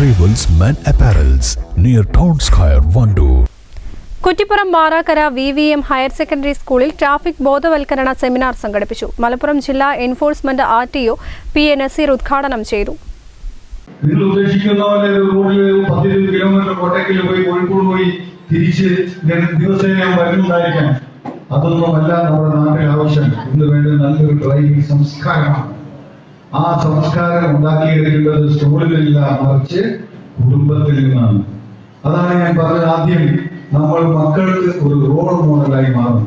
Apparels near Town Square, Vandoor. Kuttippuram Marakkara V V M higher secondary സ്കൂളിൽ traffic ബോധവൽക്കരണ seminar സംഘടിപ്പിച്ചു. മലപ്പുറം ജില്ലാ enforcement R T O P A Naseer ഉദ്ഘാടനം ചെയ്തു. നിങ്ങൾ ഉദ്ദേശിക്കുന്ന പോലെ ഒരു റോഡിൽ പത്തിരുപത് കിലോമീറ്റർ കോട്ടയ്ക്കിൽ പോയി കോഴിക്കോട് പോയി തിരിച്ച് ദി- ദിവസേന വരുന്നുണ്ടായിരിക്കാം. അതൊന്നുമല്ല നമ്മുടെ നാട്ടിൽ ആവശ്യം. ഇന്ന് വേണ്ട നല്ലൊരു ഡ്രൈവിംഗ് സംസ്കാരമാണ്. ആ സംസ്കാരം ഉണ്ടാക്കിയെടുക്കേണ്ടത് സ്കൂളിലല്ല മറിച്ച് കുടുംബത്തിൽ നിന്നാണ്. അതാണ് ഞാൻ പറഞ്ഞത് ആദ്യം. നമ്മൾ മക്കൾക്ക് ഒരു റോൾ മോഡലായി മാറണം.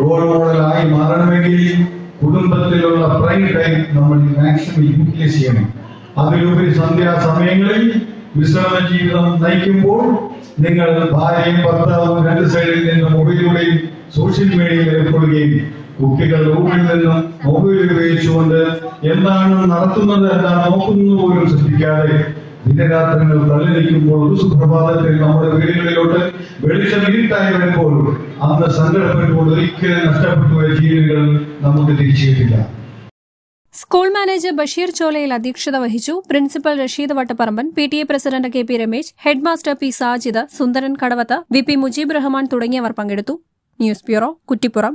റോൾ മോഡലായി മാറണമെങ്കിൽ കുടുംബത്തിലുള്ള പ്രൈം ടൈം നമ്മൾ മാക്സിമം യൂട്ടിലൈസ് ചെയ്യണം. അതിലുപരി സന്ധ്യാസമയങ്ങളിൽ വിശ്രമ ജീവിതം നയിക്കുമ്പോൾ നിങ്ങൾ ഭാര്യയും ഭർത്താവും രണ്ട് സൈഡിൽ നിന്ന് മൊബൈലിലൂടെയും സോഷ്യൽ മീഡിയയിൽ ഏർപ്പെടുകയും കുട്ടികൾ റൂമിൽ നിന്നും മൊബൈൽ ഉപയോഗിച്ചുകൊണ്ട് എന്താണ് നടത്തുന്നത് എന്താണ് നോക്കുന്നത് പോലും ശ്രദ്ധിക്കാതെ ദിനരാത്രങ്ങൾ തള്ളി നിൽക്കുമ്പോൾ ഒരു സുപ്രഭാതത്തിൽ നമ്മുടെ വീടുകളിലോട്ട് വെളിച്ചം ഇരുട്ടായി വരുമ്പോൾ അന്ന് സങ്കടപ്പെട്ടുകൊണ്ട് ഒരിക്കലും നഷ്ടപ്പെട്ടു പോയ ജീവിതങ്ങൾ നമുക്ക് തിരിച്ചിട്ടില്ല സ്കൂൾ മാനേജർ ബഷീർ ചോലയിൽ അധ്യക്ഷത വഹിച്ചു. Principal Rasheed Vattapparamban P T A president K P Ramesh head master P Sajid Sundaran Kadavath V P Mujeeb Rahman തുടങ്ങിയവർ പങ്കെടുത്തു. News bureau Kuttippuram.